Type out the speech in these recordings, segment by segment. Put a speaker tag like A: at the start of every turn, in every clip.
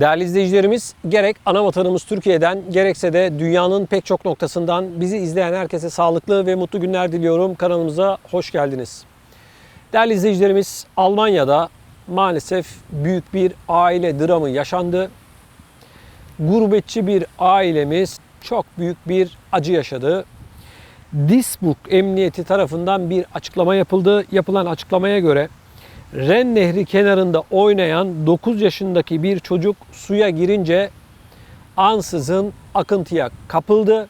A: Değerli izleyicilerimiz, gerek ana vatanımız Türkiye'den gerekse de dünyanın pek çok noktasından bizi izleyen herkese sağlıklı ve mutlu günler diliyorum. Kanalımıza hoş geldiniz. Değerli izleyicilerimiz, Almanya'da maalesef büyük bir aile dramı yaşandı. Gurbetçi bir ailemiz çok büyük bir acı yaşadı. Duisburg Emniyeti tarafından bir açıklama yapıldı. Yapılan açıklamaya göre Ren Nehri kenarında oynayan 9 yaşındaki bir çocuk suya girince ansızın akıntıya kapıldı.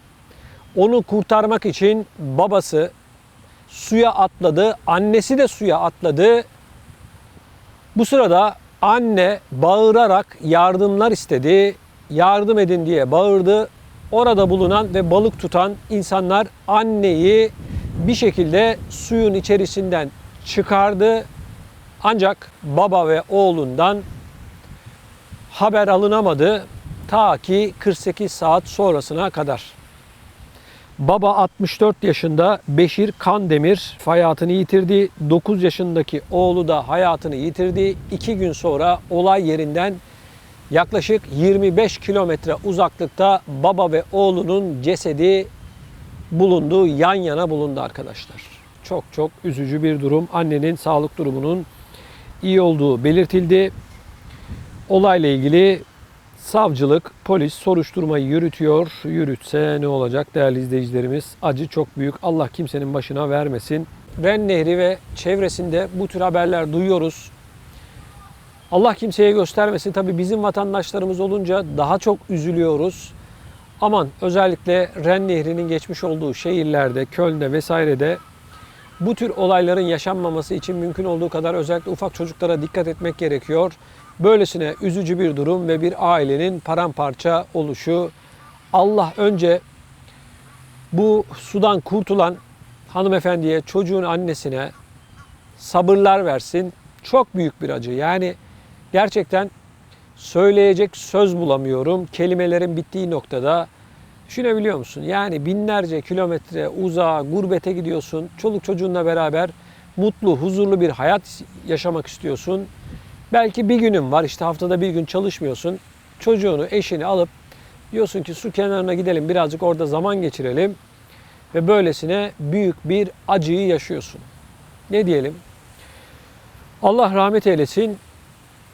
A: Onu kurtarmak için babası suya atladı, annesi de suya atladı. Bu sırada anne bağırarak yardımlar istedi. Yardım edin diye bağırdı. Orada bulunan ve balık tutan insanlar anneyi bir şekilde suyun içerisinden çıkardı. Ancak baba ve oğlundan haber alınamadı ta ki 48 saat sonrasına kadar. Baba 64 yaşında Beşir Kandemir hayatını yitirdi. 9 yaşındaki oğlu da hayatını yitirdi. 2 gün sonra olay yerinden yaklaşık 25 kilometre uzaklıkta baba ve oğlunun cesedi bulundu. Yan yana bulundu arkadaşlar. Çok çok üzücü bir durum. Annenin sağlık durumunun iyi olduğu belirtildi. Olayla ilgili savcılık, polis soruşturmayı yürütüyor. Yürütse ne olacak değerli izleyicilerimiz? Acı çok büyük. Allah kimsenin başına vermesin. Ren Nehri ve çevresinde bu tür haberler duyuyoruz. Allah kimseye göstermesin. Tabii bizim vatandaşlarımız olunca daha çok üzülüyoruz. Aman özellikle Ren Nehri'nin geçmiş olduğu şehirlerde, Köln'de vesairede bu tür olayların yaşanmaması için mümkün olduğu kadar özellikle ufak çocuklara dikkat etmek gerekiyor. Böylesine üzücü bir durum ve bir ailenin paramparça oluşu. Allah önce bu sudan kurtulan hanımefendiye, çocuğun annesine sabırlar versin. Çok büyük bir acı. Yani gerçekten söyleyecek söz bulamıyorum. Kelimelerin bittiği noktada Düşünebiliyor musun? Yani binlerce kilometre uzağa, gurbete gidiyorsun. Çoluk çocuğunla beraber mutlu, huzurlu bir hayat yaşamak istiyorsun. Belki bir günün var, işte haftada bir gün çalışmıyorsun. Çocuğunu, eşini alıp diyorsun ki su kenarına gidelim, birazcık orada zaman geçirelim. Ve böylesine büyük bir acıyı yaşıyorsun. Ne diyelim? Allah rahmet eylesin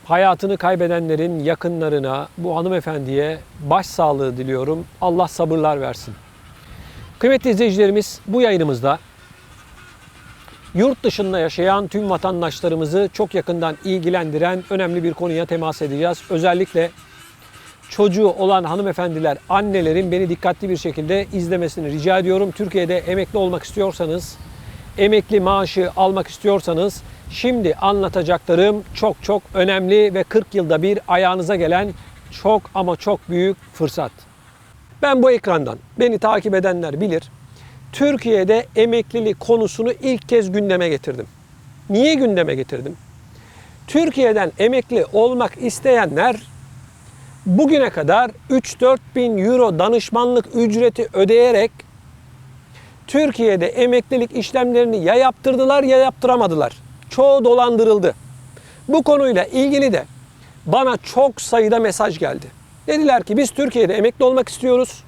A: hayatını kaybedenlerin yakınlarına, bu hanımefendiye başsağlığı diliyorum. Allah sabırlar versin. Kıymetli izleyicilerimiz bu yayınımızda yurt dışında yaşayan tüm vatandaşlarımızı çok yakından ilgilendiren önemli bir konuya temas edeceğiz. Özellikle çocuğu olan hanımefendiler, annelerin beni dikkatli bir şekilde izlemesini rica ediyorum. Türkiye'de emekli olmak istiyorsanız, emekli maaşı almak istiyorsanız Şimdi anlatacaklarım çok çok önemli ve 40 yılda bir ayağınıza gelen çok ama çok büyük fırsat. Ben bu ekrandan beni takip edenler bilir. Türkiye'de emeklilik konusunu ilk kez gündeme getirdim. Niye gündeme getirdim? Türkiye'den emekli olmak isteyenler bugüne kadar 3-4 bin euro danışmanlık ücreti ödeyerek Türkiye'de emeklilik işlemlerini ya yaptırdılar ya yaptıramadılar çoğu dolandırıldı. Bu konuyla ilgili de bana çok sayıda mesaj geldi. Dediler ki biz Türkiye'de emekli olmak istiyoruz.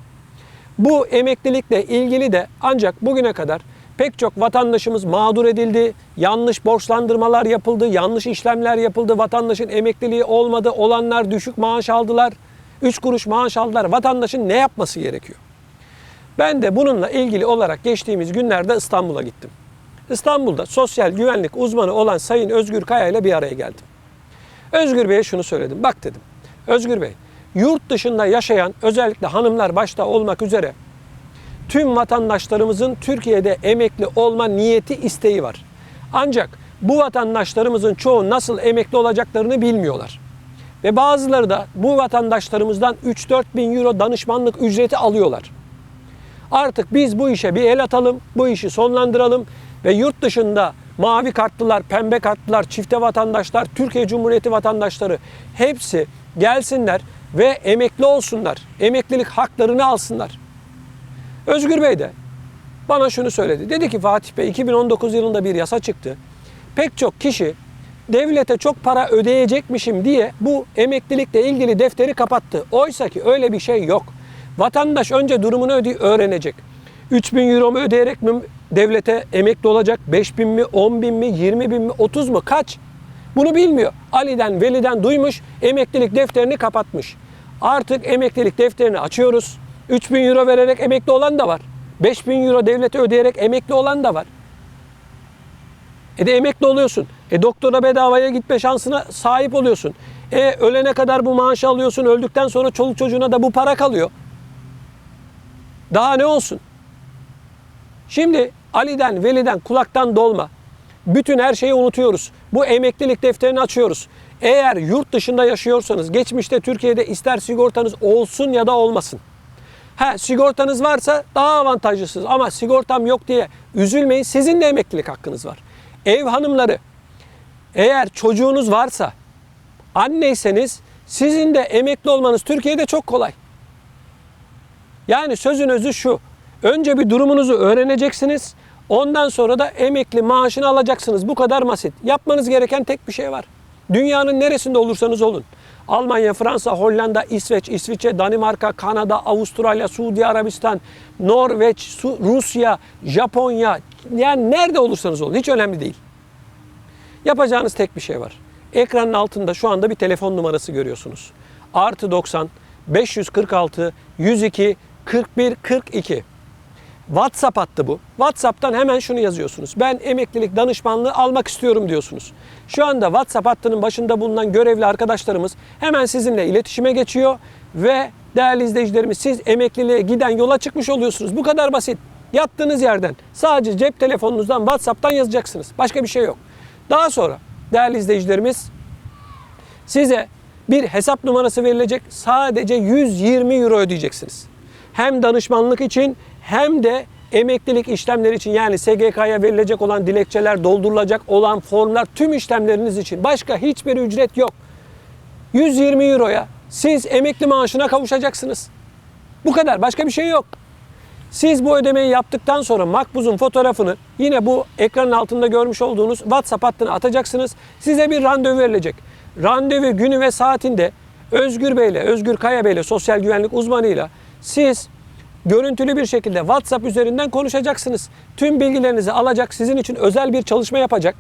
A: Bu emeklilikle ilgili de ancak bugüne kadar pek çok vatandaşımız mağdur edildi. Yanlış borçlandırmalar yapıldı, yanlış işlemler yapıldı. Vatandaşın emekliliği olmadı. Olanlar düşük maaş aldılar. 3 kuruş maaş aldılar. Vatandaşın ne yapması gerekiyor? Ben de bununla ilgili olarak geçtiğimiz günlerde İstanbul'a gittim. İstanbul'da sosyal güvenlik uzmanı olan Sayın Özgür Kaya ile bir araya geldim. Özgür Bey'e şunu söyledim. Bak dedim. Özgür Bey, yurt dışında yaşayan özellikle hanımlar başta olmak üzere tüm vatandaşlarımızın Türkiye'de emekli olma niyeti isteği var. Ancak bu vatandaşlarımızın çoğu nasıl emekli olacaklarını bilmiyorlar. Ve bazıları da bu vatandaşlarımızdan 3-4 bin euro danışmanlık ücreti alıyorlar. Artık biz bu işe bir el atalım, bu işi sonlandıralım ve yurt dışında mavi kartlılar, pembe kartlılar, çifte vatandaşlar, Türkiye Cumhuriyeti vatandaşları hepsi gelsinler ve emekli olsunlar. Emeklilik haklarını alsınlar. Özgür Bey de bana şunu söyledi. Dedi ki Fatih Bey 2019 yılında bir yasa çıktı. Pek çok kişi devlete çok para ödeyecekmişim diye bu emeklilikle ilgili defteri kapattı. Oysa ki öyle bir şey yok. Vatandaş önce durumunu öde öğrenecek. 3000 euro mu ödeyerek mi devlete emekli olacak? 5000 mi, 10 bin mi, 20 bin mi, 30 mu? Kaç? Bunu bilmiyor. Ali'den, Veli'den duymuş, emeklilik defterini kapatmış. Artık emeklilik defterini açıyoruz. 3000 euro vererek emekli olan da var. 5000 euro devlete ödeyerek emekli olan da var. E de emekli oluyorsun. E doktora bedavaya gitme şansına sahip oluyorsun. E ölene kadar bu maaşı alıyorsun. Öldükten sonra çoluk çocuğuna da bu para kalıyor. Daha ne olsun? Şimdi Ali'den, Veli'den, kulaktan dolma. Bütün her şeyi unutuyoruz. Bu emeklilik defterini açıyoruz. Eğer yurt dışında yaşıyorsanız, geçmişte Türkiye'de ister sigortanız olsun ya da olmasın. Ha sigortanız varsa daha avantajlısınız ama sigortam yok diye üzülmeyin. Sizin de emeklilik hakkınız var. Ev hanımları eğer çocuğunuz varsa anneyseniz sizin de emekli olmanız Türkiye'de çok kolay. Yani sözün özü şu. Önce bir durumunuzu öğreneceksiniz. Ondan sonra da emekli maaşını alacaksınız. Bu kadar basit. Yapmanız gereken tek bir şey var. Dünyanın neresinde olursanız olun. Almanya, Fransa, Hollanda, İsveç, İsviçre, Danimarka, Kanada, Avustralya, Suudi Arabistan, Norveç, Rusya, Japonya yani nerede olursanız olun hiç önemli değil. Yapacağınız tek bir şey var. Ekranın altında şu anda bir telefon numarası görüyorsunuz. Artı 90 546 102 41 42. WhatsApp hattı bu. WhatsApp'tan hemen şunu yazıyorsunuz. Ben emeklilik danışmanlığı almak istiyorum diyorsunuz. Şu anda WhatsApp hattının başında bulunan görevli arkadaşlarımız hemen sizinle iletişime geçiyor ve değerli izleyicilerimiz siz emekliliğe giden yola çıkmış oluyorsunuz. Bu kadar basit. Yattığınız yerden sadece cep telefonunuzdan WhatsApp'tan yazacaksınız. Başka bir şey yok. Daha sonra değerli izleyicilerimiz size bir hesap numarası verilecek. Sadece 120 euro ödeyeceksiniz. Hem danışmanlık için hem de emeklilik işlemleri için yani SGK'ya verilecek olan dilekçeler, doldurulacak olan formlar tüm işlemleriniz için. Başka hiçbir ücret yok. 120 euroya siz emekli maaşına kavuşacaksınız. Bu kadar. Başka bir şey yok. Siz bu ödemeyi yaptıktan sonra makbuzun fotoğrafını yine bu ekranın altında görmüş olduğunuz WhatsApp hattına atacaksınız. Size bir randevu verilecek. Randevu günü ve saatinde Özgür Bey'le, Özgür Kaya Bey'le sosyal güvenlik uzmanıyla siz görüntülü bir şekilde WhatsApp üzerinden konuşacaksınız. Tüm bilgilerinizi alacak, sizin için özel bir çalışma yapacak.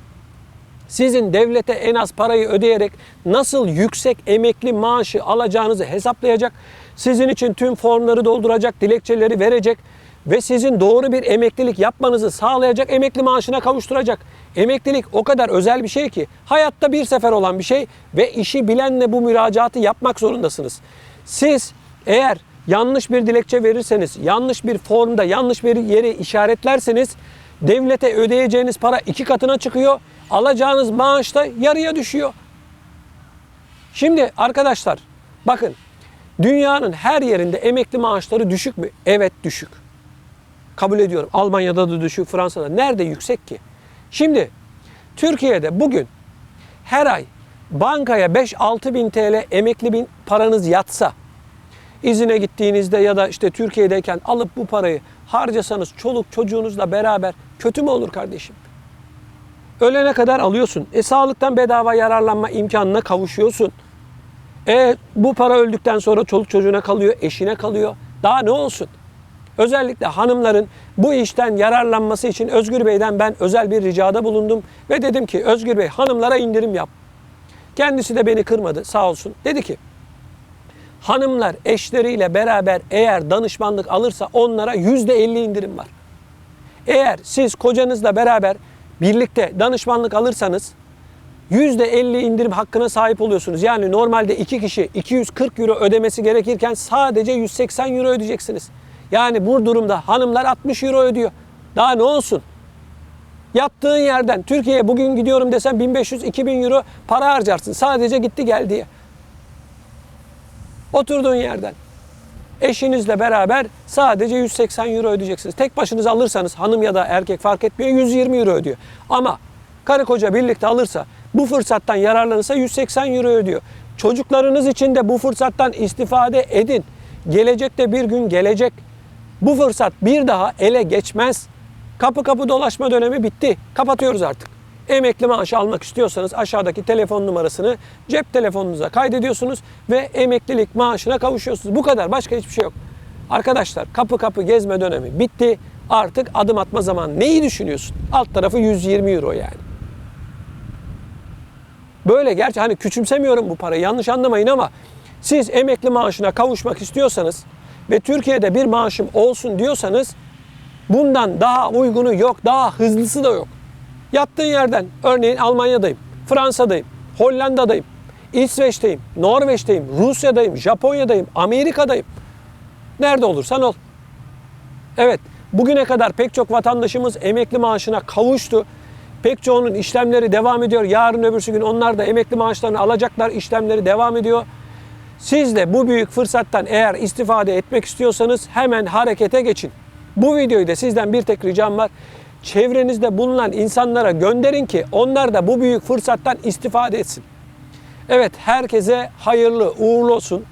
A: Sizin devlete en az parayı ödeyerek nasıl yüksek emekli maaşı alacağınızı hesaplayacak. Sizin için tüm formları dolduracak, dilekçeleri verecek ve sizin doğru bir emeklilik yapmanızı sağlayacak, emekli maaşına kavuşturacak. Emeklilik o kadar özel bir şey ki hayatta bir sefer olan bir şey ve işi bilenle bu müracaatı yapmak zorundasınız. Siz eğer yanlış bir dilekçe verirseniz, yanlış bir formda, yanlış bir yeri işaretlerseniz devlete ödeyeceğiniz para iki katına çıkıyor. Alacağınız maaş da yarıya düşüyor. Şimdi arkadaşlar bakın dünyanın her yerinde emekli maaşları düşük mü? Evet düşük. Kabul ediyorum. Almanya'da da düşük, Fransa'da. Nerede yüksek ki? Şimdi Türkiye'de bugün her ay bankaya 5-6 bin TL emekli bin paranız yatsa izine gittiğinizde ya da işte Türkiye'deyken alıp bu parayı harcasanız çoluk çocuğunuzla beraber kötü mü olur kardeşim? Ölene kadar alıyorsun. E sağlıktan bedava yararlanma imkanına kavuşuyorsun. E bu para öldükten sonra çoluk çocuğuna kalıyor, eşine kalıyor. Daha ne olsun? Özellikle hanımların bu işten yararlanması için Özgür Bey'den ben özel bir ricada bulundum ve dedim ki Özgür Bey hanımlara indirim yap. Kendisi de beni kırmadı sağ olsun. Dedi ki hanımlar eşleriyle beraber eğer danışmanlık alırsa onlara yüzde elli indirim var. Eğer siz kocanızla beraber birlikte danışmanlık alırsanız yüzde elli indirim hakkına sahip oluyorsunuz. Yani normalde iki kişi 240 euro ödemesi gerekirken sadece 180 euro ödeyeceksiniz. Yani bu durumda hanımlar 60 euro ödüyor. Daha ne olsun? Yattığın yerden Türkiye'ye bugün gidiyorum desen 1500-2000 euro para harcarsın. Sadece gitti gel diye. Oturduğun yerden. Eşinizle beraber sadece 180 euro ödeyeceksiniz. Tek başınıza alırsanız hanım ya da erkek fark etmiyor 120 euro ödüyor. Ama karı koca birlikte alırsa bu fırsattan yararlanırsa 180 euro ödüyor. Çocuklarınız için de bu fırsattan istifade edin. Gelecekte bir gün gelecek. Bu fırsat bir daha ele geçmez. Kapı kapı dolaşma dönemi bitti. Kapatıyoruz artık. Emekli maaşı almak istiyorsanız aşağıdaki telefon numarasını cep telefonunuza kaydediyorsunuz ve emeklilik maaşına kavuşuyorsunuz. Bu kadar. Başka hiçbir şey yok. Arkadaşlar kapı kapı gezme dönemi bitti. Artık adım atma zamanı. Neyi düşünüyorsun? Alt tarafı 120 euro yani. Böyle gerçi hani küçümsemiyorum bu parayı yanlış anlamayın ama siz emekli maaşına kavuşmak istiyorsanız ve Türkiye'de bir maaşım olsun diyorsanız bundan daha uygunu yok, daha hızlısı da yok. Yattığın yerden örneğin Almanya'dayım, Fransa'dayım, Hollanda'dayım, İsveç'teyim, Norveç'teyim, Rusya'dayım, Japonya'dayım, Amerika'dayım. Nerede olursan ol. Evet, bugüne kadar pek çok vatandaşımız emekli maaşına kavuştu. Pek çoğunun işlemleri devam ediyor. Yarın öbürsü gün onlar da emekli maaşlarını alacaklar. İşlemleri devam ediyor. Siz de bu büyük fırsattan eğer istifade etmek istiyorsanız hemen harekete geçin. Bu videoyu da sizden bir tek ricam var. Çevrenizde bulunan insanlara gönderin ki onlar da bu büyük fırsattan istifade etsin. Evet herkese hayırlı uğurlu olsun.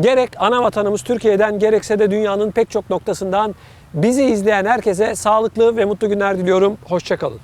A: Gerek ana vatanımız Türkiye'den gerekse de dünyanın pek çok noktasından bizi izleyen herkese sağlıklı ve mutlu günler diliyorum. Hoşçakalın.